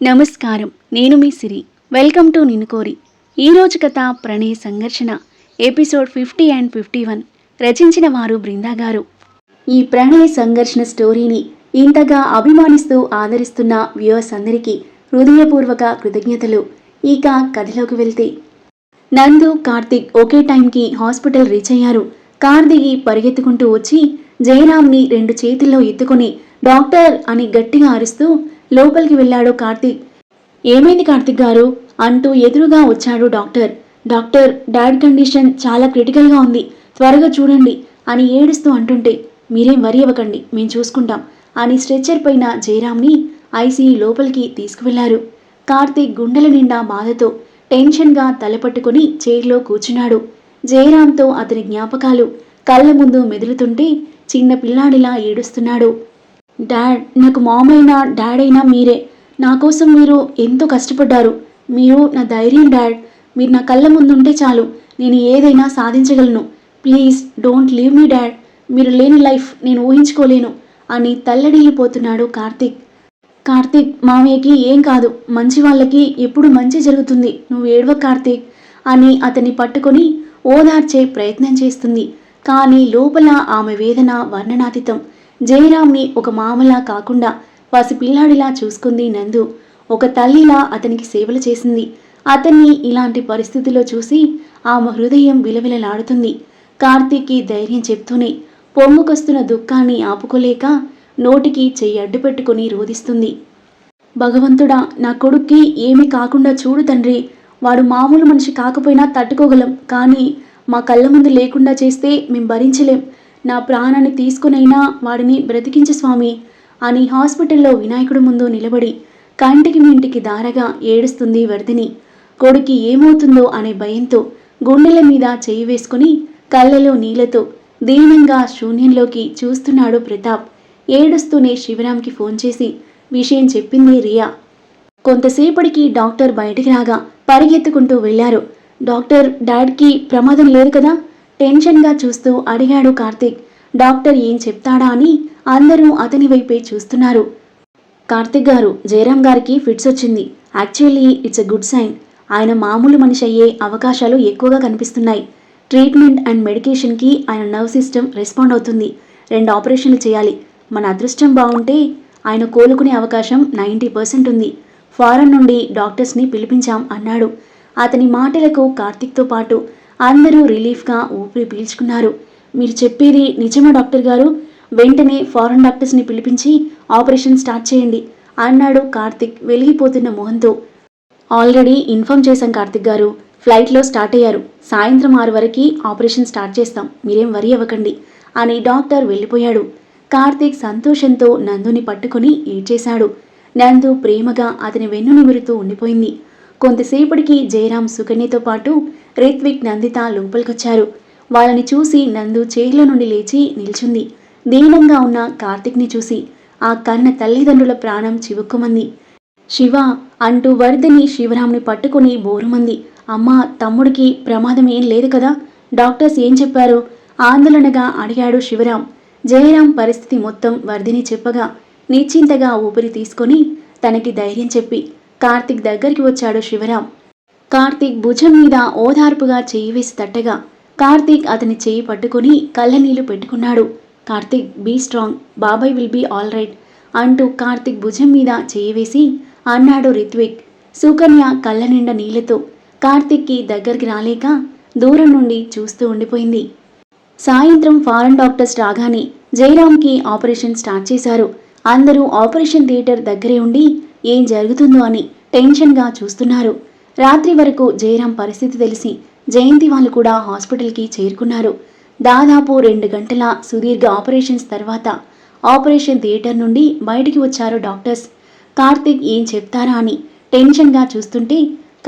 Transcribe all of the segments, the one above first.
నమస్కారం. నేను మీ సిరి. Welcome to Ninnu Kori ఈరోజు కథ ప్రణయ సంఘర్షణ. Episode fifty and fifty one. రచించిన వారు బృందా గారు. ఈ ప్రణయ సంఘర్షణ స్టోరీని ఇంతగా అభిమానిస్తూ ఆదరిస్తున్న వ్యూవర్స్ అందరికీ హృదయపూర్వక కృతజ్ఞతలు. ఇక కథలోకి వెళ్తే. నందు కార్తిక్ ఒకే టైంకి హాస్పిటల్ రీచ్ అయ్యారు. కార్ దిగి పరిగెత్తుకుంటూ వచ్చి జయరామ్ని రెండు చేతుల్లో ఎత్తుకొని డాక్టర్ అని గట్టిగా అరుస్తూ లోపలికి వెళ్ళాడు కార్తిక్. ఏమైంది కార్తిక్ గారు? అంటూ ఎదురుగా వచ్చాడు డాక్టర్. డాక్టర్ డాడ్ కండిషన్ చాలా క్రిటికల్గా ఉంది. త్వరగా చూడండి అని ఏడుస్తూ అంటుంటే మీరేం వరి అవ్వకండి మేము చూసుకుంటాం అని స్ట్రెచ్చర్ పైన జయరామ్ని ఐసీయూ లోపలికి తీసుకువెళ్ళారు. కార్తీక్ గుండెల నిండా బాధతో టెన్షన్గా తలపట్టుకుని చైర్లో కూర్చున్నాడు. జయరామ్తో అతని జ్ఞాపకాలు కళ్ళ ముందు మెదులుతుంటే చిన్న పిల్లాడిలా ఏడుస్తున్నాడు. డాడ్ నాకు మామ్ అయినా డాడ్ అయినా మీరే. నా కోసం మీరు ఎంతో కష్టపడ్డారు. మీరు నా ధైర్యం డాడ్. మీరు నా కళ్ళ ముందుంటే చాలు. నేను ఏదైనా సాధించగలను. Please don't leave me dad. మీరు లేని లైఫ్ నేను ఊహించుకోలేను. అని తల్లడిల్లిపోతున్నాడు కార్తీక్. కార్తీక్ మామయ్యకి ఏం కాదు. మంచి వాళ్ళకి ఎప్పుడు మంచి జరుగుతుంది. నువ్వు ఏడవ కార్తీక్ అని అతన్ని పట్టుకొని ఓదార్చే ప్రయత్నం చేస్తుంది. కానీ లోపల ఆమె వేదన వర్ణనాతీతం. జయరామ్ని ఒక మామలా కాకుండా పసిపిల్లాడిలా చూసుకుంది నందు. ఒక తల్లిలా అతనికి సేవలు చేసింది. అతన్ని ఇలాంటి పరిస్థితిలో చూసి ఆమె హృదయం విలవిలలాడుతుంది. కార్తీక్కి ధైర్యం చెప్తూనే పొమ్ముకొస్తున్న దుఃఖాన్ని ఆపుకోలేక నోటికి చెయ్యి అడ్డు పెట్టుకుని రోధిస్తుంది. భగవంతుడా నా కొడుక్కి ఏమీ కాకుండా చూడు తండ్రి. వాడు మామూలు మనిషి కాకపోయినా తట్టుకోగలం. కానీ మా కళ్ళ ముందు లేకుండా చేస్తే మేం భరించలేం. నా ప్రాణాన్ని తీసుకునైనా వాడిని బ్రతికించు స్వామి అని హాస్పిటల్లో వినాయకుడి ముందు నిలబడి కంటికి మింటికి దారగా ఏడుస్తుంది వర్ధిని కొడుకి ఏమవుతుందో అనే భయంతో గుండెల మీద చేయి వేసుకుని కళ్ళలో నీళ్ళతో దీనంగా శూన్యంలోకి చూస్తున్నాడు ప్రతాప్. ఏడుస్తూనే శివరాంకి ఫోన్ చేసి విషయం చెప్పింది రియా. కొంతసేపటికి డాక్టర్ బయటికి రాగా పరిగెత్తుకుంటూ వెళ్ళారు. డాక్టర్ డాడ్కి ప్రమాదం లేదు కదా? టెన్షన్గా చూస్తూ అడిగాడు కార్తిక్. డాక్టర్ ఏం చెప్తాడా అని అందరూ అతని వైపే చూస్తున్నారు. కార్తిక్ గారు జయరాం గారికి ఫిట్స్ వచ్చింది. Actually it's a good sign. ఆయన మామూలు మనిషి అయ్యే అవకాశాలు ఎక్కువగా కనిపిస్తున్నాయి. ట్రీట్మెంట్ అండ్ మెడికేషన్కి ఆయన నర్వ్ సిస్టమ్ రెస్పాండ్ అవుతుంది. రెండు ఆపరేషన్లు చేయాలి. మన అదృష్టం బాగుంటే ఆయన కోలుకునే అవకాశం నైంటీ పర్సెంట్ ఉంది. ఫారెన్ నుండి డాక్టర్స్ని పిలిపించాం అన్నాడు. అతని మాటలకు కార్తిక్తో పాటు అందరూ రిలీఫ్గా ఊపిరి పీల్చుకున్నారు. మీరు చెప్పేది నిజమా డాక్టర్ గారు? వెంటనే ఫారెన్ డాక్టర్స్ని పిలిపించి ఆపరేషన్ స్టార్ట్ చేయండి అన్నాడు కార్తిక్ వెలిగిపోతున్న మొహంతో. ఆల్రెడీ ఇన్ఫామ్ చేశాం కార్తిక్ గారు. ఫ్లైట్లో స్టార్ట్ అయ్యారు. సాయంత్రం ఆరు వరకు ఆపరేషన్ స్టార్ట్ చేస్తాం. మీరేం వరి అవ్వకండి అని డాక్టర్ వెళ్ళిపోయాడు. కార్తీక్ సంతోషంతో నందుని పట్టుకుని ఏడ్చేశాడు. నందు ప్రేమగా అతని వెన్ను నిమురుతూ ఉండిపోయింది. కొంతసేపటికి జయరాం సుకన్యతో పాటు రిత్విక్ నందిత లోపలికొచ్చారు. వాళ్ళని చూసి నందు చేతుల నుండి లేచి నిల్చుంది. దీనంగా ఉన్న కార్తిక్ని చూసి ఆ కన్న తల్లిదండ్రుల ప్రాణం చివుక్కుమంది. శివ అంటూ వరదని శివరాంని పట్టుకుని బోరుమంది. అమ్మా తమ్ముడికి ప్రమాదం ఏం లేదు కదా? డాక్టర్స్ ఏం చెప్పారు? ఆందోళనగా అడిగాడు శివరాం. జయరాం పరిస్థితి మొత్తం వర్ధిని చెప్పగా నిశ్చింతగా ఊపిరి తీసుకొని తనకి ధైర్యం చెప్పి కార్తిక్ దగ్గరికి వచ్చాడు శివరాం. కార్తీక్ భుజం మీద ఓదార్పుగా చెయ్యి వేసి తట్టగా కార్తీక్ అతని చెయ్యి పట్టుకుని కళ్ళనీళ్ళు పెట్టుకున్నాడు. కార్తీక్ బీ స్ట్రాంగ్ బాబాయ్ విల్ బీ ఆల్ రైట్ అంటూ కార్తీక్ భుజం మీద చెయ్యి వేసి అన్నాడు రిత్విక్. సుకన్య కళ్ళ నిండా నీళ్ళతో కార్తీక్కి దగ్గరికి రాలేక దూరం నుండి చూస్తూ ఉండిపోయింది. సాయంత్రం ఫారెన్ డాక్టర్స్ రాగానే జయరామ్కి ఆపరేషన్ స్టార్ట్ చేశారు. అందరూ ఆపరేషన్ థియేటర్ దగ్గరే ఉండి ఏం జరుగుతుందో అని టెన్షన్గా చూస్తున్నారు. రాత్రి వరకు జయరాం పరిస్థితి తెలిసి జయంతి వాళ్ళు కూడా హాస్పిటల్కి చేరుకున్నారు. దాదాపు రెండు గంటల సుదీర్ఘ ఆపరేషన్స్ తర్వాత ఆపరేషన్ థియేటర్ నుండి బయటికి వచ్చారు డాక్టర్స్. కార్తిక్ ఏం చెప్తారా అని టెన్షన్గా చూస్తుంటే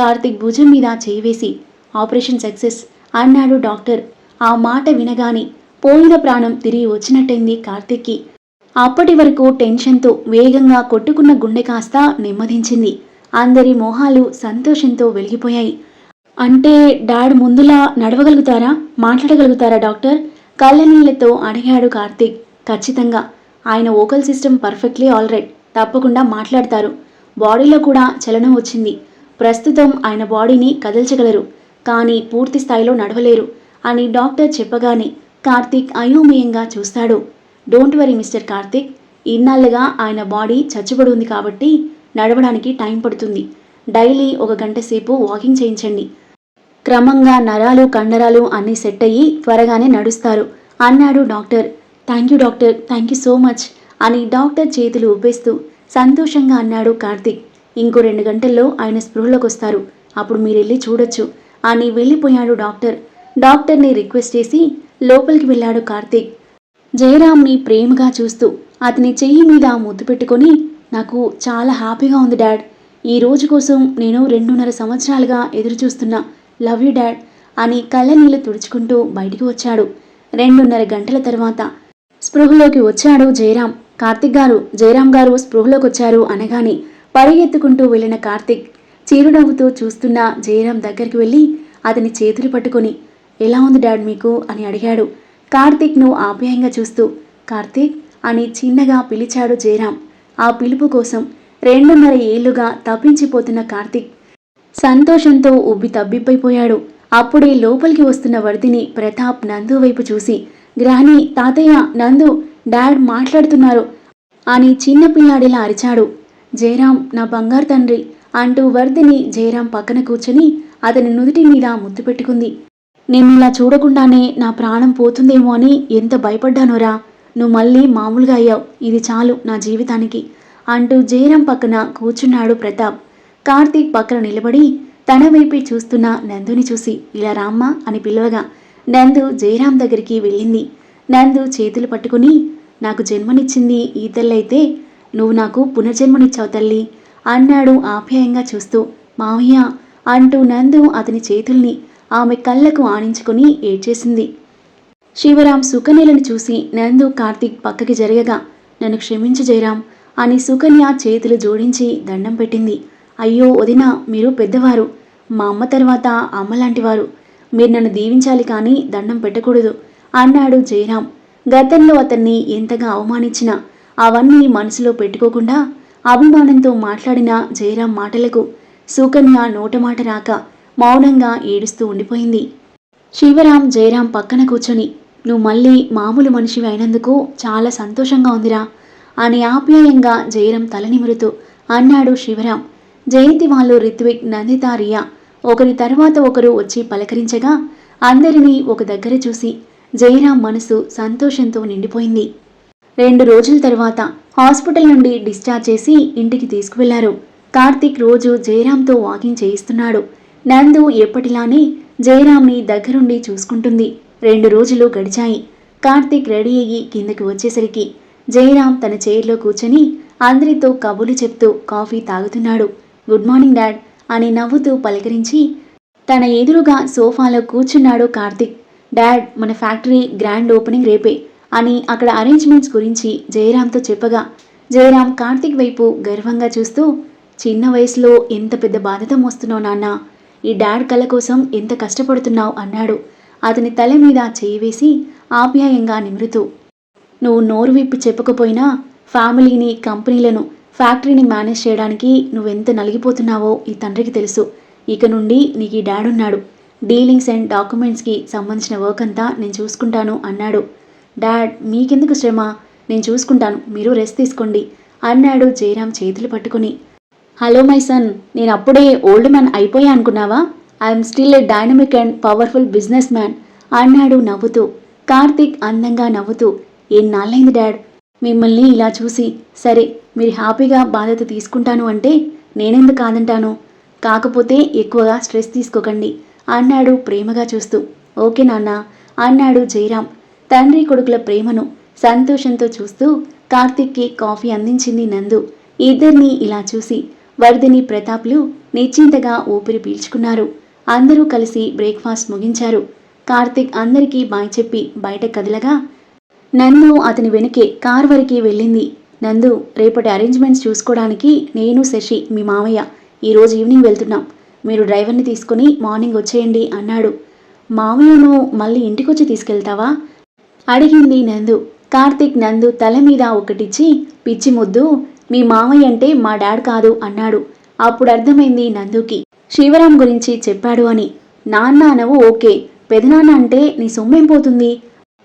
కార్తిక్ భుజం మీద చేయివేసి ఆపరేషన్ సక్సెస్ అన్నాడు డాక్టర్. ఆ మాట వినగానే పోయిన ప్రాణం తిరిగి వచ్చినట్టయింది కార్తిక్కి. అప్పటి వరకు టెన్షన్తో వేగంగా కొట్టుకున్న గుండె కాస్త నెమ్మదించింది. అందరి మొహాలు సంతోషంతో వెలిగిపోయాయి. అంటే డాడ్ ముందులా నడవగలుగుతారా? మాట్లాడగలుగుతారా డాక్టర్? కళ్ళనీళ్ళతో అడిగాడు కార్తీక్. ఖచ్చితంగా. ఆయన ఓకల్ సిస్టమ్ పర్ఫెక్ట్లీ ఆల్రెడ్ తప్పకుండా మాట్లాడతారు. బాడీలో కూడా చలనం వచ్చింది. ప్రస్తుతం ఆయన బాడీని కదల్చగలరు. కానీ పూర్తి స్థాయిలో నడవలేరు అని డాక్టర్ చెప్పగానే కార్తీక్ అయోమయంగా చూస్తాడు. డోంట్ వరీ మిస్టర్ కార్తిక్ ఇన్నాళ్ళుగా ఆయన బాడీ చచ్చుబడి ఉంది కాబట్టి నడవడానికి టైం పడుతుంది. డైలీ ఒక గంట సేపు వాకింగ్ చేయించండి. క్రమంగా నరాలు కండరాలు అన్నీ సెట్ అయ్యి త్వరగానే నడుస్తారు. అన్నాడు doctor. Thank you doctor. Thank you so much అని డాక్టర్ చేతులు ఊపేస్తూ సంతోషంగా అన్నాడు కార్తిక్. ఇంకో రెండు గంటల్లో ఆయన స్పృహలోకి వస్తారు అప్పుడు మీరెళ్ళి చూడొచ్చు అని వెళ్ళిపోయాడు డాక్టర్. డాక్టర్ని రిక్వెస్ట్ చేసి లోపలికి వెళ్ళాడు కార్తీక్. జయరామ్ని ప్రేమగా చూస్తూ అతని చెయ్యి మీద ముద్దు పెట్టుకొని నాకు చాలా హ్యాపీగా ఉంది డాడ్. ఈ రోజు కోసం నేను రెండున్నర సంవత్సరాలుగా ఎదురుచూస్తున్నా లవ్ యూ డాడ్ అని కళ్ళ నీళ్ళు తుడుచుకుంటూ బయటికి వచ్చాడు. రెండున్నర గంటల తర్వాత స్పృహలోకి వచ్చాడు జయరాం కార్తిక్ గారు జయరాం గారు స్పృహలోకి వచ్చారు అనగానే పరిగెత్తుకుంటూ వెళ్ళిన కార్తిక్ చిరునవ్వుతూ చూస్తున్న జయరాం దగ్గరికి వెళ్ళి అతని చేతులు పట్టుకొని ఎలా ఉంది డాడ్ మీకు? అని అడిగాడు. కార్తీక్ను ఆప్యాయంగా చూస్తూ కార్తీక్ అని చిన్నగా పిలిచాడు జయరాం. ఆ పిలుపు కోసం రెండున్నర ఏళ్ళుగా తప్పించిపోతున్న కార్తీక్ సంతోషంతో ఉబ్బి తబ్బిబ్బైపోయాడు అప్పుడే లోపలికి వస్తున్న వర్దిని ప్రతాప్ నందు వైపు చూసి గ్రాని తాతయ్య నందు డాడ్ మాట్లాడుతున్నారు అని చిన్న పిల్లాడిలా అరిచాడు. జయరాం నా బంగారు తండ్రి అంటూ వర్దిని జయరాం పక్కన కూర్చుని అతని నుదుటి మీద ముద్దు పెట్టుకుంది. నిన్నిలా చూడకుండానే నా ప్రాణం పోతుందేమో అని ఎంత భయపడ్డానోరా. నువ్వు మళ్ళీ మామూలుగా అయ్యావు. ఇది చాలు నా జీవితానికి అంటూ జయరాం పక్కన కూర్చున్నాడు ప్రతాప్. కార్తీక్ పక్కన నిలబడి తన వైపే చూస్తున్న నందుని చూసి ఇలా రామ్మా అని పిలవగా నందు జయరాం దగ్గరికి వెళ్ళింది. నందు చేతులు పట్టుకుని నాకు జన్మనిచ్చింది ఈ తల్లైతే నువ్వు నాకు పునర్జన్మనిచ్చావు తల్లి అన్నాడు ఆప్యాయంగా చూస్తూ. మావయ్య అంటూ నందు అతని చేతుల్ని ఆమె కళ్ళకు ఆనించుకుని ఏడ్చేసింది. శివరాం సుకన్యలను చూసి నందు కార్తీక్ పక్కకి జరగగా నన్ను క్షమించు జయరాం అని సుకన్య చేతులు జోడించి దండం పెట్టింది. అయ్యో వదిన మీరు పెద్దవారు. మా అమ్మ తర్వాత అమ్మ లాంటివారు. మీరు నన్ను దీవించాలి కానీ దండం పెట్టకూడదు అన్నాడు జయరాం. గతంలో అతన్ని ఎంతగా అవమానించినా అవన్నీ మనసులో పెట్టుకోకుండా అభిమానంతో మాట్లాడిన జయరాం మాటలకు సుకన్య నోటమాట రాక మౌనంగా ఏడుస్తూ ఉండిపోయింది. శివరాం జయరాం పక్కన కూర్చొని నువ్వు మళ్ళీ మామూలు మనిషివి అయినందుకు చాలా సంతోషంగా ఉందిరా అని ఆప్యాయంగా జయరాం తలనిమురుతూ అన్నాడు శివరాం. జయంతి వాళ్ళు రిత్విక్ నందిత రియా ఒకరి తర్వాత ఒకరు వచ్చి పలకరించగా అందరినీ ఒక దగ్గర చూసి జయరాం మనసు సంతోషంతో నిండిపోయింది. రెండు రోజుల తర్వాత హాస్పిటల్ నుండి డిశ్చార్జ్ చేసి ఇంటికి తీసుకువెళ్ళారు. కార్తీక్ రోజు జయరాంతో వాకింగ్ చేయిస్తున్నాడు. నందు ఎప్పటిలానే జయరాంని దగ్గరుండి చూసుకుంటుంది. రెండు రోజులు గడిచాయి. కార్తీక్ రెడీ అయ్యి కిందకి వచ్చేసరికి జయరాం తన చైర్లో కూర్చొని అందరితో కబులు చెప్తూ కాఫీ తాగుతున్నాడు. గుడ్ మార్నింగ్ డాడ్ అని నవ్వుతూ పలకరించి తన ఎదురుగా సోఫాలో కూర్చున్నాడు కార్తిక్. డాడ్ మన ఫ్యాక్టరీ గ్రాండ్ ఓపెనింగ్ రేపే అని అక్కడ అరేంజ్మెంట్స్ గురించి జయరాంతో చెప్పగా జయరాం కార్తిక్ వైపు గర్వంగా చూస్తూ చిన్న వయసులో ఎంత పెద్ద బాధ్యత మోస్తున్నావు నాన్న ఈ డాడ్ కళ కోసం ఎంత కష్టపడుతున్నావు అన్నాడు. అతని తల మీద చేయి వేసి ఆప్యాయంగా నిమురుతూ. నువ్వు నోరు విప్పి చెప్పకపోయినా ఫ్యామిలీని కంపెనీలను ఫ్యాక్టరీని మేనేజ్ చేయడానికి నువ్వెంత నలిగిపోతున్నావో ఈ తండ్రికి తెలుసు. ఇక నుండి నీకు ఈ డాడ్ ఉన్నాడు. డీలింగ్స్ అండ్ డాక్యుమెంట్స్కి సంబంధించిన వర్క్ అంతా నేను చూసుకుంటాను అన్నాడు. డాడ్ మీకెందుకు శ్రమ? నేను చూసుకుంటాను. మీరు రెస్ట్ తీసుకోండి అన్నాడు జయరాం చేతులు పట్టుకుని. హలో మై సన్ నేను అప్పుడే ఓల్డ్ మ్యాన్ అయిపోయా అనుకున్నావా? I'm still a dynamic and powerful businessman అన్నాడు నవ్వుతూ. కార్తీక్ అందంగా నవ్వుతూ. ఎన్నాళ్ళైంది డాడ్? మిమ్మల్ని ఇలా చూసి సరే మీరు హ్యాపీగా బాధ్యత తీసుకుంటాను అంటే నేనెందుకు కాదంటాను? కాకపోతే ఎక్కువగా స్ట్రెస్ తీసుకోకండి అన్నాడు ప్రేమగా చూస్తూ. ఓకే నాన్న అన్నాడు జయరాం. తండ్రి కొడుకుల ప్రేమను సంతోషంతో చూస్తూ కార్తిక్కి కాఫీ అందించింది నందు. ఇద్దరిని ఇలా చూసి వర్ధిని ప్రతాప్లు నిశ్చింతగా ఊపిరి పీల్చుకున్నారు. అందరూ కలిసి బ్రేక్ఫాస్ట్ ముగించారు. కార్తిక్ అందరికీ బాయ్ చెప్పి బయట కదలగా నందు అతని వెనుకే కార్ వరకు వెళ్ళింది. నందు రేపటి అరేంజ్మెంట్స్ చూసుకోవడానికి నేను శశి మీ మావయ్య ఈరోజు ఈవినింగ్ వెళ్తున్నాం. మీరు డ్రైవర్ని తీసుకుని మార్నింగ్ వచ్చేయండి అన్నాడు. మావయ్యను మళ్ళీ ఇంటికొచ్చి తీసుకెళ్తావా? అడిగింది నందు. కార్తిక్ నందు తల మీద ఒకటిచ్చి పిచ్చి ముద్దు మీ మామయ్య అంటే మా డాడ్ కాదు అన్నాడు. అప్పుడు అర్థమైంది నందుకి. శివరాం గురించి చెప్పాడు అని. నాన్న అనవు ఓకే. పెదనాన్న అంటే నీ సొమ్మేం పోతుంది?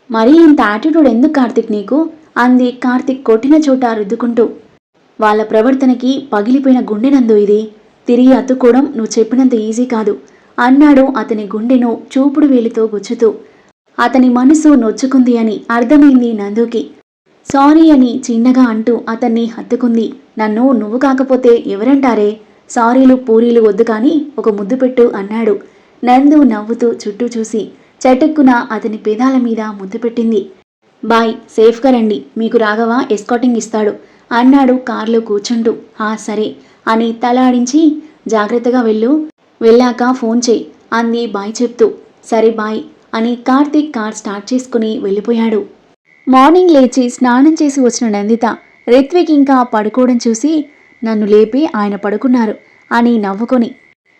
మరీ ఇంత యాటిట్యూడ్ ఎందుకు కార్తిక్ నీకు? అంది కార్తిక్ కొట్టిన చోట రుద్దుకుంటూ. వాళ్ళ ప్రవర్తనకి పగిలిపోయిన గుండెనందు ఇది. తిరిగి అత్తుకోవడం నువ్వు చెప్పినంత ఈజీ కాదు. అన్నాడు అతని గుండెను చూపుడు వేలితో గుచ్చుతూ. అతని మనసు నొచ్చుకుంది అని అర్థమైంది నందుకి. సారీ అని చిన్నగా అంటూ అతన్ని హత్తుకుంది. నన్ను నువ్వు కాకపోతే ఎవరంటారే? సారీలు పూరీలు వద్దు కానీ ఒక ముద్దు పెట్టు అన్నాడు. నందు నవ్వుతూ చుట్టూ చూసి చటుక్కున అతని పెదాల మీద ముద్దు పెట్టింది. బాయ్ సేఫ్గా రండి. మీకు రాఘవ ఎస్కాటింగ్ ఇస్తాడు అన్నాడు కారులో కూర్చుంటూ. ఆ సరే అని తల ఆడించి జాగ్రత్తగా వెళ్ళు. వెళ్ళాక ఫోన్ చేయి అంది బాయ్ చెప్తూ. సరే బాయ్ అని కార్తీక్ కార్ స్టార్ట్ చేసుకుని వెళ్ళిపోయాడు. మార్నింగ్ లేచి స్నానం చేసి వచ్చిన నందిత రిత్విక్ ఇంకా పడుకోవడం చూసి నన్ను లేపి ఆయన పడుకున్నారు అని నవ్వుకొని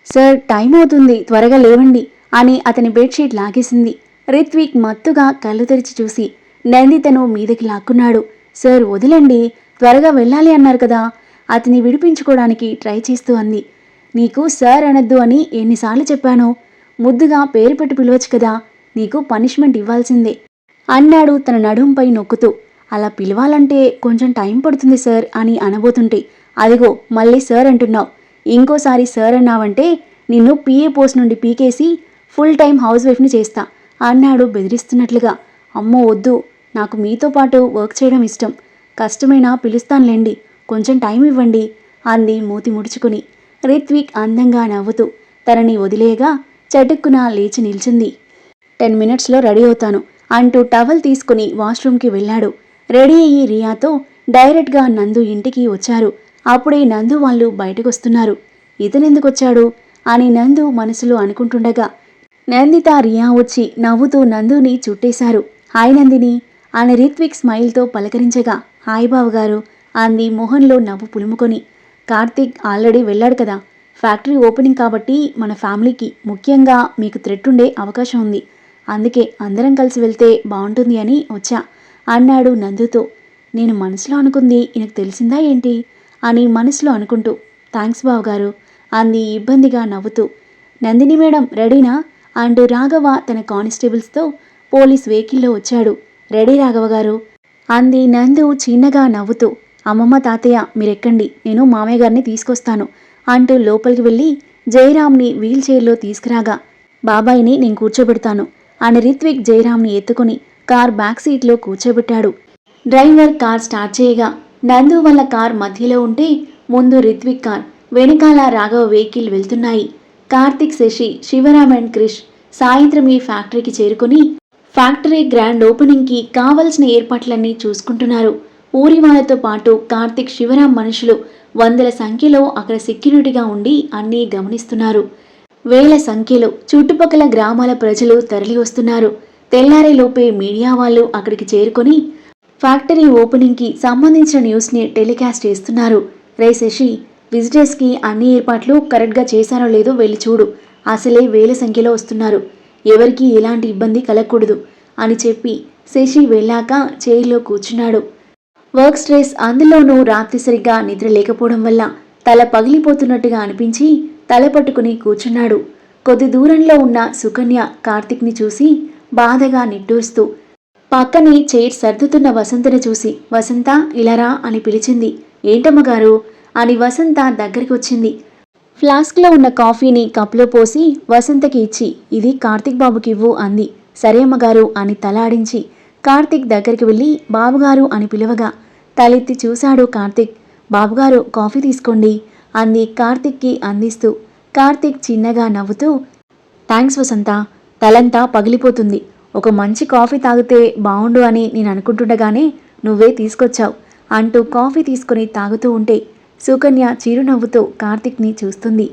సార్ టైం అవుతుంది త్వరగా లేవండి అని అతని బెడ్షీట్ లాగేసింది. రిత్విక్ మత్తుగా కళ్ళు తెరిచి చూసి నందితను మీదకి లాక్కున్నాడు. సార్ వదిలండి త్వరగా వెళ్ళాలి అన్నారు కదా అతని విడిపించుకోవడానికి ట్రై చేస్తూ అంది. నీకు సార్ అనద్దు అని ఎన్నిసార్లు చెప్పానో. ముద్దుగా పేరు పెట్టి పిలవచ్చు కదా నీకు పనిష్మెంట్ ఇవ్వాల్సిందే. అన్నాడు తన నడుంపై నొక్కుతూ. అలా పిలవాలంటే కొంచెం టైం పడుతుంది సార్ అని అనబోతుంటే. అదిగో మళ్ళీ సార్ అంటున్నావు. ఇంకోసారి సార్ అన్నావంటే నిన్ను పీఏ పోస్ట్ నుండి పీకేసి ఫుల్ టైం హౌస్ వైఫ్ని చేస్తా అన్నాడు బెదిరిస్తున్నట్లుగా. అమ్మో వద్దు. నాకు మీతో పాటు వర్క్ చేయడం ఇష్టం. కష్టమైనా పిలుస్తానులేండి. కొంచెం టైం ఇవ్వండి అంది మూతి ముడుచుకుని. రిత్విక్ అందంగా నవ్వుతూ తనని వదిలేయగా చటుక్కున లేచి నిల్చుంది. టెన్ మినిట్స్లో రెడీ అవుతాను. అంటూ టవల్ తీసుకుని వాష్రూమ్కి వెళ్ళాడు. రెడీ అయ్యి రియాతో డైరెక్ట్గా నందు ఇంటికి వచ్చారు. అప్పుడే నందు వాళ్ళు బయటకొస్తున్నారు. ఇతనెందుకొచ్చాడు? అని నందు మనసులో అనుకుంటుండగా నందిత రియా వచ్చి నవ్వుతూ నందుని చుట్టేశారు. హాయ్ నందిని అని రిత్విక్ స్మైల్తో పలకరించగా హాయ్ బావగారు అంది మొహంలో నవ్వు పులుముకొని. కార్తీక్ ఆల్రెడీ వెళ్ళాడు కదా. ఫ్యాక్టరీ ఓపెనింగ్ కాబట్టి మన ఫ్యామిలీకి ముఖ్యంగా మీకు థ్రెట్ ఉండే అవకాశం ఉంది. అందుకే అందరం కలిసి వెళ్తే బాగుంటుంది అని వచ్చా అన్నాడు నందుతో. నేను మనసులో అనుకుంది ఈయనకు తెలిసిందా ఏంటి? అని మనసులో అనుకుంటూ థ్యాంక్స్ బావగారు అంది ఇబ్బందిగా నవ్వుతూ. నందిని మేడం రెడీనా? అంటూ రాఘవ తన కానిస్టేబుల్స్తో పోలీస్ వెహికల్లో వచ్చాడు. రెడీ రాఘవ గారు అంది నందు చిన్నగా నవ్వుతూ. అమ్మమ్మ తాతయ్య మీరెక్కండి నేను మామయ్య గారిని తీసుకొస్తాను అంటూ లోపలికి వెళ్ళి జయరామ్ని వీల్ చైర్లో తీసుకురాగా. బాబాయిని నేను కూర్చోబెడతాను అని రిత్విక్ జయరామ్ని ఎత్తుకుని కార్ బ్యాక్ సీట్లో కూర్చోబెట్టాడు. డ్రైవర్ కార్ స్టార్ట్ చేయగా నందు వల్ల కార్ మధ్యలో ఉంటే ముందు రిత్విక్ కార్ వెనకాల రాఘవ వెహికల్ వెళ్తున్నాయి. కార్తిక్ శశి శివరామ్ అండ్ క్రిష్ సాయంత్రం ఈ ఫ్యాక్టరీకి చేరుకుని ఫ్యాక్టరీ గ్రాండ్ ఓపెనింగ్కి కావలసిన ఏర్పాట్లన్నీ చూసుకుంటున్నారు. ఊరి వాళ్ళతో పాటు కార్తిక్ శివరాం మనుషులు వందల సంఖ్యలో అక్కడ సెక్యూరిటీగా ఉండి అన్నీ గమనిస్తున్నారు. వేల సంఖ్యలో చుట్టుపక్కల గ్రామాల ప్రజలు తరలి వస్తున్నారు తెల్లారేలోపే మీడియా వాళ్ళు అక్కడికి చేరుకొని ఫ్యాక్టరీ ఓపెనింగ్కి సంబంధించిన న్యూస్ని టెలికాస్ట్ చేస్తున్నారు. రే శశి విజిటర్స్కి అన్ని ఏర్పాట్లు కరెక్ట్గా చేశారో లేదో వెళ్ళి చూడు. అసలే వేల సంఖ్యలో వస్తున్నారు. ఎవరికీ ఎలాంటి ఇబ్బంది కలగకూడదు అని చెప్పి శశి వెళ్ళాక చైర్లో కూర్చున్నాడు. వర్క్ స్ట్రెస్ అందులోనూ రాత్రి సరిగ్గా నిద్ర లేకపోవడం వల్ల తల పగిలిపోతున్నట్టుగా అనిపించి తల పట్టుకుని కూర్చున్నాడు. కొద్ది దూరంలో ఉన్న సుకన్య కార్తిక్ని చూసి బాధగా నిట్టూస్తూ పక్కనే చైర్ సర్దుతున్న వసంతని చూసి వసంత ఇలారా అని పిలిచింది. ఏంటమ్మగారు అని వసంత దగ్గరికి వచ్చింది. ఫ్లాస్క్లో ఉన్న కాఫీని కప్లో పోసి వసంతకి ఇచ్చి ఇది కార్తిక్ బాబుకి ఇవ్వు అంది. సరే అమ్మగారు అని తలాడించి కార్తిక్ దగ్గరికి వెళ్ళి బాబుగారు అని పిలవగా తలెత్తి చూశాడు కార్తిక్. బాబుగారు కాఫీ తీసుకోండి అంది కార్తిక్కి అందిస్తూ. కార్తిక్ చిన్నగా నవ్వుతూ థ్యాంక్స్ వసంత తలంతా పగిలిపోతుంది. ఒక మంచి కాఫీ తాగితే బావుండు అని నేను అనుకుంటుండగానే నువ్వే తీసుకొచ్చావు అంటూ కాఫీ తీసుకుని తాగుతూ ఉంటే సుకన్య చిరునవ్వుతో కార్తిక్ని చూస్తుంది.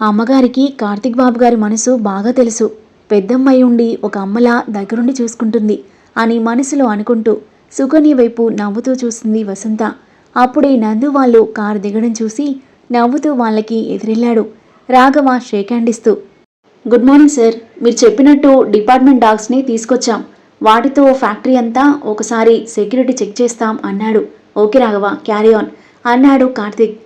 అమ్మగారికి కార్తిక్ బాబు గారి మనసు బాగా తెలుసు. పెద్దమ్మాయి ఉండి ఒక అమ్మలా దగ్గరుండి చూసుకుంటుంది అని మనసులో అనుకుంటూ సుకన్య వైపు నవ్వుతూ చూసింది వసంత. అప్పుడే నందు వాళ్ళు కారు దిగడం చూసి నవ్వుతూ వాళ్ళకి ఎదురెళ్ళాడు. రాఘవ షేక్ హ్యాండ్ ఇస్తూ గుడ్ మార్నింగ్ సార్. మీరు చెప్పినట్టు డిపార్ట్మెంట్ డాగ్స్ని తీసుకొచ్చాం. వాటితో ఫ్యాక్టరీ అంతా ఒకసారి సెక్యూరిటీ చెక్ చేస్తాం అన్నాడు. ఓకే రాఘవ క్యారీ ఆన్ అన్నాడు కార్తిక్.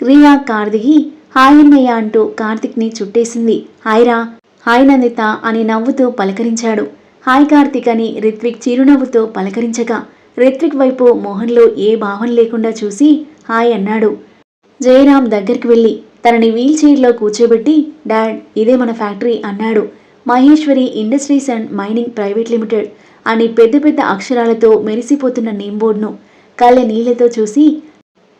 రియా కార్ దిగి హాయ్ అన్నయ్య అంటూ కార్తిక్ని చుట్టేసింది. హాయ్రా హాయ్ నందిత అని నవ్వుతూ పలకరించాడు. హాయ్ కార్తిక్ అని రిత్విక్ చిరునవ్వుతో పలకరించగా రిత్విక్ వైపు మోహన్లో ఏ భావం లేకుండా చూసి హాయ్ అన్నాడు. జయరాం దగ్గరికి వెళ్ళి తనని వీల్ చైర్లో కూర్చోబెట్టి డాడ్ ఇదే మన ఫ్యాక్టరీ అన్నాడు. Maheshwari Industries and Mining Private Limited అని పెద్ద పెద్ద అక్షరాలతో మెరిసిపోతున్న నేమ్ బోర్డును కళ్ళ నీళ్ళతో చూసి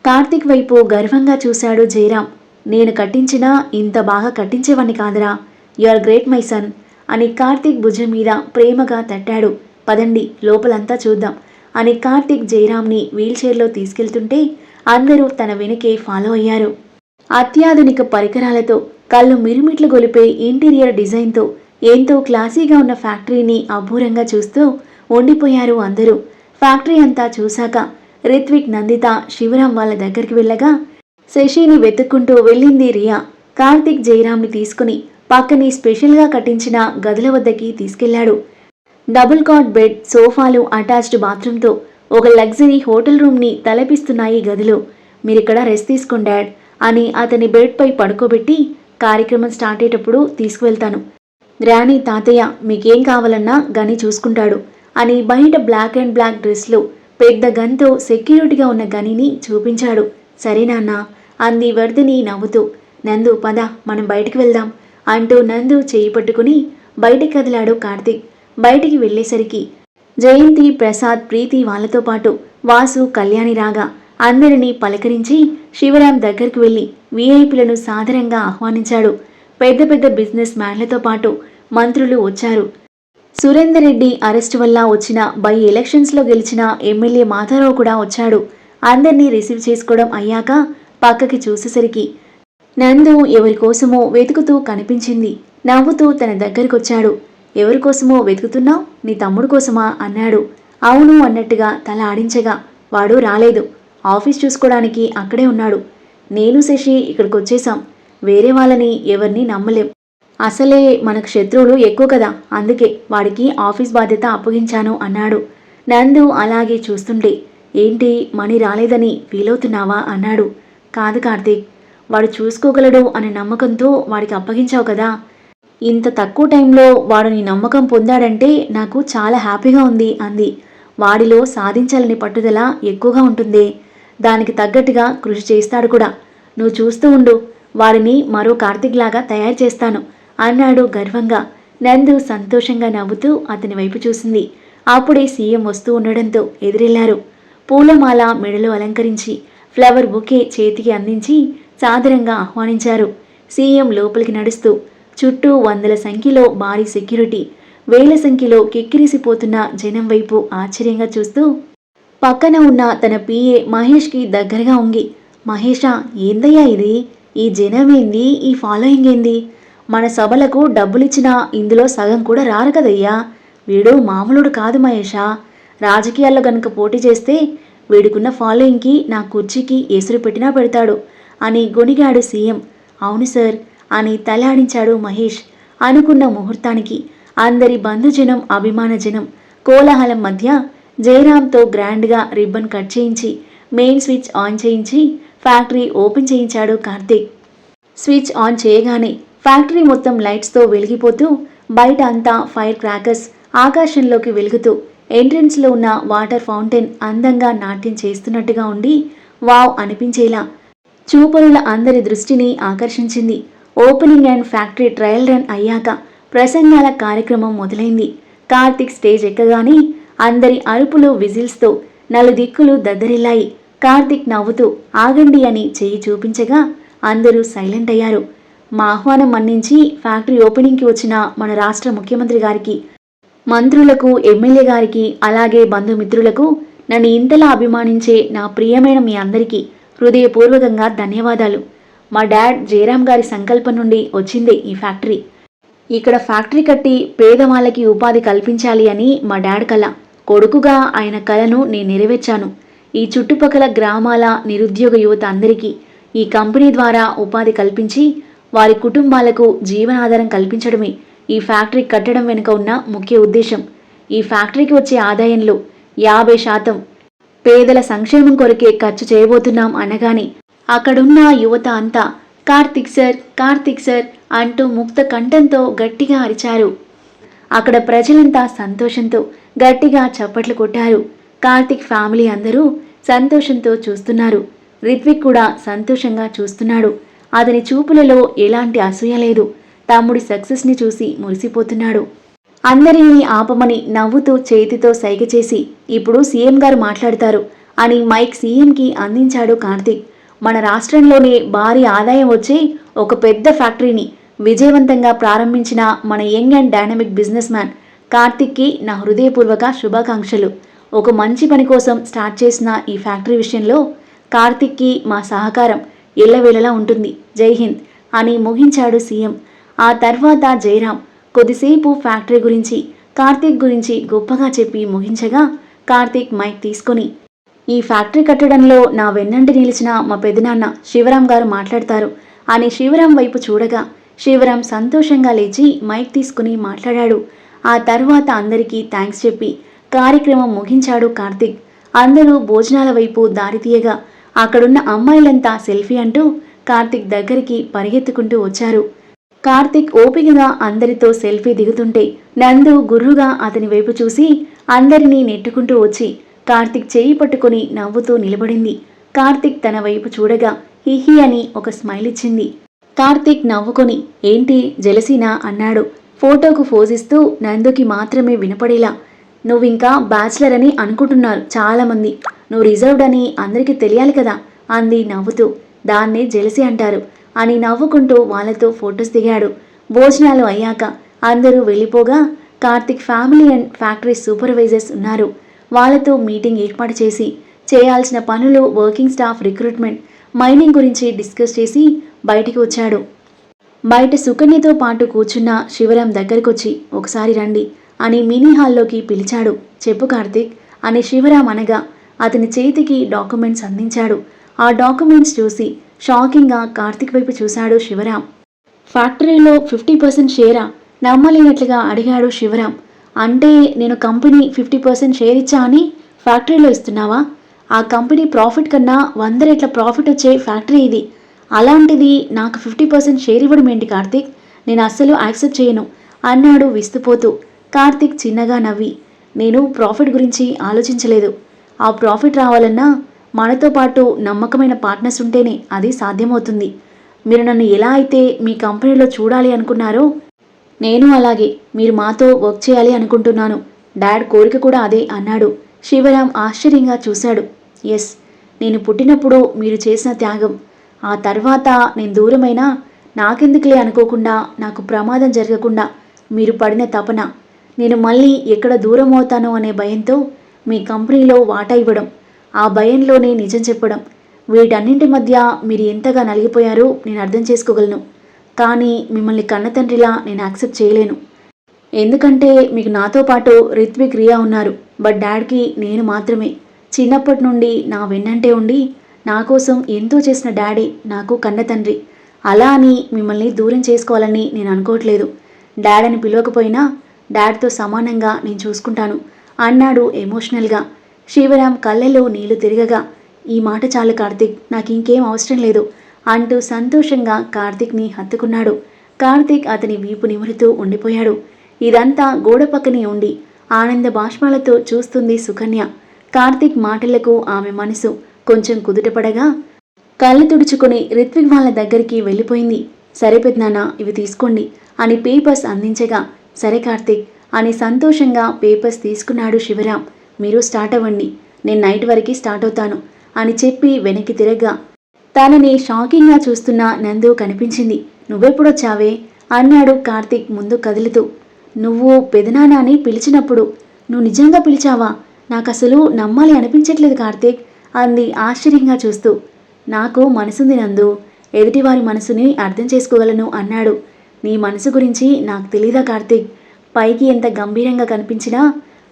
కార్తిక్ వైపు గర్వంగా చూశాడు జయరాం నేను కట్టించినా ఇంత బాగా కట్టించేవాణ్ణి కాదురా. You are great my son అని కార్తిక్ భుజం మీద ప్రేమగా తట్టాడు. పదండి లోపలంతా చూద్దాం అని కార్తిక్ జయరామ్ని వీల్చైర్లో తీసుకెళ్తుంటే అందరూ తన వెనుకే ఫాలో అయ్యారు. అత్యాధునిక పరికరాలతో కళ్ళు మిరుమిట్లు గొలిపే ఇంటీరియర్ డిజైన్తో ఎంతో క్లాసీగా ఉన్న ఫ్యాక్టరీని అబ్బూరంగా చూస్తూ ఉండిపోయారు అందరూ. ఫ్యాక్టరీ అంతా చూశాక రిత్విక్ నందిత శివరాం వాళ్ళ దగ్గరికి వెళ్ళగా శశిని వెతుక్కుంటూ వెళ్ళింది రియా. కార్తిక్ జయరామ్ని తీసుకుని పక్కని స్పెషల్గా కట్టించిన గదుల వద్దకి తీసుకెళ్ళాడు. డబుల్ కాట్ బెడ్ సోఫాలు అటాచ్డ్ బాత్రూంతో ఒక లగ్జరీ హోటల్ రూమ్ని తలపిస్తున్నాయి గదిలో. మీరిక్కడ రెస్ట్ తీసుకోండి డాడ్ అని అతని బెడ్పై పడుకోబెట్టి కార్యక్రమం స్టార్ట్ అయ్యేటప్పుడు తీసుకువెళ్తాను. రాణి తాతయ్య మీకేం కావాలన్నా గని చూసుకుంటాడు అని బయట బ్లాక్ అండ్ బ్లాక్ డ్రెస్లో పెద్ద గన్తో సెక్యూరిటీగా ఉన్న గనిని చూపించాడు. సరే నాన్న అంది వర్ధిని నవ్వుతూ. నందు పద మనం బయటికి వెళ్దాం అంటూ నందు చేయి పట్టుకుని బయటికి కదిలాడు కార్తిక్. బయటికి వెళ్ళేసరికి జయంతి ప్రసాద్ ప్రీతి వాళ్ళతో పాటు వాసు కళ్యాణి రాగా అందరినీ పలకరించి శివరాం దగ్గరికి వెళ్ళి వీఐపీలను సాదరంగా ఆహ్వానించాడు. పెద్ద పెద్ద బిజినెస్ మ్యాన్లతో పాటు మంత్రులు వచ్చారు. సురేందర్ రెడ్డి అరెస్ట్ వల్ల వచ్చిన బై ఎలక్షన్స్లో గెలిచిన ఎమ్మెల్యే మాతారావు కూడా వచ్చాడు. అందరినీ రిసీవ్ చేసుకోవడం అయ్యాక పక్కకి చూసేసరికి నందు ఎవరి కోసమో వెతుకుతూ కనిపించింది. నవ్వుతూ తన దగ్గరికొచ్చాడు. ఎవరి కోసమో వెతుకుతున్నావు? నీ తమ్ముడు కోసమా? అన్నాడు. అవును అన్నట్టుగా తల ఆడించగా. వాడు రాలేదు. ఆఫీస్ చూసుకోవడానికి అక్కడే ఉన్నాడు. నేను శశి ఇక్కడికి వచ్చేసాం వేరే వాళ్ళని ఎవరిని నమ్మలేం. అసలే మనకు శత్రువులు ఎక్కువ కదా. అందుకే వాడికి ఆఫీస్ బాధ్యత అప్పగించాను అన్నాడు. నందు అలాగే చూస్తుంటే ఏంటి మణి రాలేదని ఫీలవుతున్నావా అన్నాడు. కాదు కార్తీక్. వాడు చూసుకోగలడు అనే నమ్మకంతో వాడికి అప్పగించావు కదా. ఇంత తక్కువ టైంలో వాడు నీ నమ్మకం పొందాడంటే నాకు చాలా హ్యాపీగా ఉంది అంది. వాడిలో సాధించాలని పట్టుదల ఎక్కువగా ఉంటుంది. దానికి తగ్గట్టుగా కృషి చేస్తాడు కూడా. నువ్వు చూస్తూ ఉండు వాడిని మరో కార్తిక్ లాగా తయారు చేస్తాను అన్నాడు గర్వంగా. నందు సంతోషంగా నవ్వుతూ అతని వైపు చూసింది. అప్పుడే సీఎం వస్తూ ఉండడంతో ఎదురెళ్ళారు. పూలమాల మెడలో అలంకరించి ఫ్లవర్ బుకే చేతికి అందించి సాదరంగా ఆహ్వానించారు. సీఎం లోపలికి నడుస్తూ చుట్టూ వందల సంఖ్యలో భారీ సెక్యూరిటీ. వేల సంఖ్యలో కిక్కిరిసిపోతున్న జనం వైపు ఆశ్చర్యంగా చూస్తూ పక్కన ఉన్న తన పిఏ మహేష్కి దగ్గరగా ఉంగి మహేషా ఏందయ్యా ఇది? ఈ జనం ఏంది? ఈ ఫాలోయింగ్ ఏంది? మన సభలకు డబ్బులిచ్చినా ఇందులో సగం కూడా రారు కదయ్యా. వీడు మామూలుడు కాదు మహేషా. రాజకీయాల్లో గనుక పోటీ చేస్తే వీడికున్న ఫాలోయింగ్కి నా కుర్చీకి ఎసురు పెట్టినా పెడతాడు అని గొనిగాడు సీఎం. అవును సార్ అని తలాడించాడు మహేష్. అనుకున్న ముహూర్తానికి అందరి బంధుజనం అభిమానజనం కోలాహలం మధ్య జయరామ్తో గ్రాండ్గా రిబ్బన్ కట్ చేయించి మెయిన్ స్విచ్ ఆన్ చేయించి ఫ్యాక్టరీ ఓపెన్ చేయించాడు కార్తీక్. స్విచ్ ఆన్ చేయగానే ఫ్యాక్టరీ మొత్తం లైట్స్తో వెలిగిపోతూ బయట అంతా ఫైర్ క్రాకర్స్ ఆకాశంలోకి వెలుగుతూ ఎంట్రన్స్లో ఉన్న వాటర్ ఫౌంటైన్ అందంగా నాట్యం చేస్తున్నట్టుగా ఉండి వావ్ అనిపించేలా చూపరుల అందరి దృష్టిని ఆకర్షించింది opening and factory trial run అయ్యాక ప్రసంగాల కార్యక్రమం మొదలైంది. కార్తిక్ స్టేజ్ ఎక్కగానే అందరి అరుపులు విజిల్స్తో నలుదిక్కులు దద్దరిల్లాయి. కార్తిక్ నవ్వుతూ ఆగండి అని చేయి చూపించగా అందరూ సైలెంట్ అయ్యారు. మా ఆహ్వానం మన్నించి ఫ్యాక్టరీ ఓపెనింగ్కి వచ్చిన మన రాష్ట్ర ముఖ్యమంత్రి గారికి మంత్రులకు ఎమ్మెల్యే గారికి అలాగే బంధుమిత్రులకు నన్ను ఇంతలా అభిమానించే నా ప్రియమైన మీ అందరికీ హృదయపూర్వకంగా ధన్యవాదాలు. మా డాడ్ జయరాం గారి సంకల్పం నుండి వచ్చిందే ఈ ఫ్యాక్టరీ. ఇక్కడ ఫ్యాక్టరీ కట్టి పేదవాళ్ళకి ఉపాధి కల్పించాలి అని మా డాడ్ కల. కొడుకుగా ఆయన కలను నేను నెరవేర్చాను. ఈ చుట్టుపక్కల గ్రామాల నిరుద్యోగ యువత అందరికీ ఈ కంపెనీ ద్వారా ఉపాధి కల్పించి వారి కుటుంబాలకు జీవనాధారం కల్పించడమే ఈ ఫ్యాక్టరీ కట్టడం వెనుక ఉన్న ముఖ్య ఉద్దేశం. ఈ ఫ్యాక్టరీకి వచ్చే ఆదాయంలో యాభై శాతం పేదల సంక్షేమం కొరకే ఖర్చు చేయబోతున్నాం అనగానే అక్కడున్న యువత అంతా కార్తిక్ సార్ కార్తిక్ సార్ అంటూ ముక్త కంఠంతో గట్టిగా అరిచారు. అక్కడ ప్రజలంతా సంతోషంతో గట్టిగా చప్పట్లు కొట్టారు. కార్తిక్ ఫ్యామిలీ అందరూ సంతోషంతో చూస్తున్నారు. రిత్విక్ కూడా సంతోషంగా చూస్తున్నాడు. అతని చూపులలో ఎలాంటి అసూయ లేదు. తమ్ముడి సక్సెస్ని చూసి మురిసిపోతున్నాడు. అందరినీ ఆపమని నవ్వుతూ చేతితో సైగ చేసి ఇప్పుడు సీఎం గారు మాట్లాడతారు అని మైక్ సీఎంకి అందించాడు కార్తిక్. మన రాష్ట్రంలోనే భారీ ఆదాయం వచ్చే ఒక పెద్ద ఫ్యాక్టరీని విజయవంతంగా ప్రారంభించిన మన young and dynamic business man కార్తిక్కి నా హృదయపూర్వక శుభాకాంక్షలు. ఒక మంచి పని కోసం స్టార్ట్ చేసిన ఈ ఫ్యాక్టరీ విషయంలో కార్తిక్కి మా సహకారం ఎల్లవేళలా ఉంటుంది. జై హింద్ అని ముగించాడు సీఎం. ఆ తర్వాత జయరాం కొద్దిసేపు ఫ్యాక్టరీ గురించి కార్తీక్ గురించి గొప్పగా చెప్పి ముగించగా కార్తీక్ మైక్ తీసుకొని ఈ ఫ్యాక్టరీ కట్టడంలో నా వెన్నంటి నిలిచిన మా పెదనాన్న శివరాం గారు మాట్లాడతారు. అని శివరాం వైపు చూడగా శివరాం సంతోషంగా లేచి మైక్ తీసుకుని మాట్లాడాడు. ఆ తర్వాత అందరికీ థ్యాంక్స్ చెప్పి కార్యక్రమం ముగించాడు కార్తిక్. అందరూ భోజనాల వైపు దారితీయగా అక్కడున్న అమ్మాయిలంతా సెల్ఫీ అంటూ కార్తిక్ దగ్గరికి పరిగెత్తుకుంటూ వచ్చారు. కార్తిక్ ఓపికగా అందరితో సెల్ఫీ దిగుతుంటే నందు గుర్రుగా అతని వైపు చూసి అందరినీ నెట్టుకుంటూ వచ్చి కార్తిక్ చేయి పట్టుకుని నవ్వుతూ నిలబడింది. కార్తిక్ తన వైపు చూడగా హిహి అని ఒక స్మైల్ ఇచ్చింది. కార్తిక్ నవ్వుకొని ఏంటి జలసీనా? అన్నాడు. ఫోటోకు ఫోజిస్తూ నందుకి మాత్రమే వినపడేలా. నువ్వింకా బ్యాచిలర్ అని అనుకుంటున్నారు చాలామంది. నువ్వు రిజర్వ్డ్ అని అందరికీ తెలియాలి కదా? అంది నవ్వుతూ. దాన్నే జెలసి అంటారు అని నవ్వుకుంటూ వాళ్ళతో ఫొటోస్ దిగాడు. భోజనాలు అయ్యాక అందరూ వెళ్ళిపోగా Karthik family and factory supervisors ఉన్నారు. వాళ్ళతో మీటింగ్ ఏర్పాటు చేసి చేయాల్సిన పనులు వర్కింగ్ స్టాఫ్ రిక్రూట్మెంట్ మైనింగ్ గురించి డిస్కస్ చేసి బయటికి వచ్చాడు. బయట సుకన్యతో పాటు కూర్చున్న శివరాం దగ్గరకొచ్చి ఒకసారి రండి అని మినీ హాల్లోకి పిలిచాడు. చెప్పు కార్తిక్ అని శివరాం అనగా అతని చేతికి డాక్యుమెంట్స్ అందించాడు. ఆ డాక్యుమెంట్స్ చూసి షాకింగ్గా కార్తిక్ వైపు చూశాడు శివరాం. ఫ్యాక్టరీలో ఫిఫ్టీ పర్సెంట్ షేరా? నమ్మలేనట్లుగా అడిగాడు శివరాం. అంటే నేను కంపెనీ ఫిఫ్టీ పర్సెంట్ షేర్ ఇచ్చా అని ఫ్యాక్టరీలో ఇస్తున్నావా? ఆ కంపెనీ ప్రాఫిట్ కన్నా వంద రెట్ల ప్రాఫిట్ వచ్చే ఫ్యాక్టరీ ఇది. అలాంటిది నాకు ఫిఫ్టీ పర్సెంట్ షేర్ ఇవ్వడం ఏంటి కార్తిక్? నేను అస్సలు యాక్సెప్ట్ చేయను. అన్నాడు విస్తుపోతూ. కార్తీక్ చిన్నగా నవ్వి. నేను ప్రాఫిట్ గురించి ఆలోచించలేదు. ఆ ప్రాఫిట్ రావాలన్నా మనతో పాటు నమ్మకమైన పార్ట్నర్స్ ఉంటేనే అది సాధ్యమవుతుంది. మీరు నన్ను ఎలా అయితే మీ కంపెనీలో చూడాలి అనుకున్నారో నేను అలాగే. మీరు మాతో వర్క్ చేయాలి అనుకుంటున్నాను. డాడ్ కోరిక కూడా అదే అన్నాడు. శివరాం ఆశ్చర్యంగా చూశాడు. ఎస్ నేను పుట్టినప్పుడు మీరు చేసిన త్యాగం. ఆ తర్వాత నేను దూరమైనా నాకెందుకులే అనుకోకుండా నాకు ప్రమాదం జరగకుండా మీరు పడిన తపన. నేను మళ్ళీ ఎక్కడ దూరం అవుతానో అనే భయంతో మీ కంపెనీలో వాటా ఇవ్వడం ఆ భయంలోనే నిజం చెప్పడం. వీటన్నింటి మధ్య మీరు ఎంతగా నలిగిపోయారో నేను అర్థం చేసుకోగలను. కానీ మిమ్మల్ని కన్నతండ్రిలా నేను యాక్సెప్ట్ చేయలేను. ఎందుకంటే మీకు నాతో పాటు రిత్విక్ రియా ఉన్నారు. బట్ డాడ్కి నేను మాత్రమే. చిన్నప్పటి నుండి నా వెన్నంటే ఉండి నా కోసం ఎంతో చేసిన డాడీ నాకు కన్న తండ్రి అలా అని మిమ్మల్ని దూరం చేసుకోవాలని నేను అనుకోవట్లేదు. డాడ్ అని పిలవకపోయినా డాడ్తో సమానంగా నేను చూసుకుంటాను. అన్నాడు ఎమోషనల్గా. శివరాం కళ్ళలో నీళ్ళు తిరగగా ఈ మాట చాలు కార్తిక్ నాకు ఇంకేం అవసరం లేదు. అంటూ సంతోషంగా కార్తిక్ని హత్తుకున్నాడు. కార్తిక్ అతని వీపు నిమురుతూ ఉండిపోయాడు. ఇదంతా గోడ పక్కనే ఉండి ఆనంద బాష్పాలతో చూస్తుంది సుకన్య. కార్తిక్ మాటలకు ఆమె మనసు కొంచెం కుదుటపడగా కళ్ళు తుడుచుకుని రిత్విక్ వాళ్ళ దగ్గరికి వెళ్ళిపోయింది. సరే పెద్దనాన్న ఇవి తీసుకోండి అని పేపర్స్ అందించగా సరే కార్తిక్ అని సంతోషంగా పేపర్స్ తీసుకున్నాడు శివరాం మీరు స్టార్ట్ అవ్వండి. నేను నైట్ వరకు స్టార్ట్ అవుతాను అని చెప్పి వెనక్కి తిరగ్గా తనని షాకింగ్గా చూస్తున్న నందు కనిపించింది. నువ్వెప్పుడొచ్చావే? అన్నాడు కార్తీక్ ముందు కదులుతూ. నువ్వు పెదనానాని పిలిచినప్పుడు నువ్వు నిజంగా పిలిచావా? నాకు అసలు నమ్మాలి అనిపించట్లేదు కార్తీక్ అంది ఆశ్చర్యంగా చూస్తూ. నాకు మనసుంది నందు. ఎదుటివారి మనసుని అర్థం చేసుకోగలను అన్నాడు. నీ మనసు గురించి నాకు తెలీదా కార్తీక్? పైకి ఎంత గంభీరంగా కనిపించినా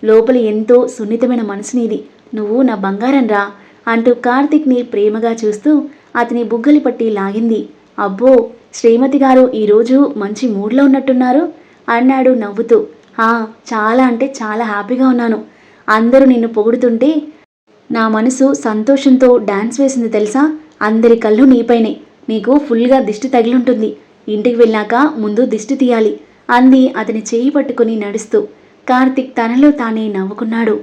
లోపల ఎంతో సున్నితమైన మనసు నీది నువ్వు నా బంగారం రా అంటూ కార్తిక్ని ప్రేమగా చూస్తూ అతని బుగ్గలు పట్టి లాగింది. అబ్బో శ్రీమతి గారు ఈరోజు మంచి మూడ్లో ఉన్నట్టున్నారు అన్నాడు నవ్వుతూ. ఆ చాలా అంటే చాలా హ్యాపీగా ఉన్నాను. అందరూ నిన్ను పొగుడుతుంటే నా మనసు సంతోషంతో డాన్స్ వేసింది తెలుసా? అందరి కళ్ళు నీపైనే. నీకు ఫుల్గా దిష్టి తగిలుంటుంది. ఇంటికి వెళ్ళాక ముందు దిష్టి తీయాలి అంది అతని చేయి పట్టుకుని నడుస్తూ. కార్తిక్ తనలో తానే నవ్వుకున్నాడు.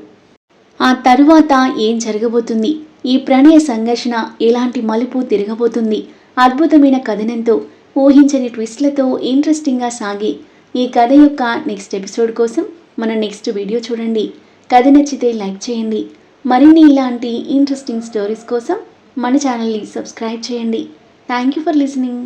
ఆ తరువాత ఏం జరగబోతుంది? ఈ ప్రణయ సంఘర్షణ ఎలాంటి మలుపు తిరగబోతుంది? అద్భుతమైన కథనంతో ఊహించని ట్విస్ట్లతో ఇంట్రెస్టింగ్గా సాగి ఈ కథ యొక్క నెక్స్ట్ ఎపిసోడ్ కోసం మన నెక్స్ట్ వీడియో చూడండి. కథ నచ్చితే లైక్ చేయండి. మరిన్ని ఇలాంటి ఇంట్రెస్టింగ్ స్టోరీస్ కోసం మన ఛానల్ని సబ్స్క్రైబ్ చేయండి. Thank you for listening.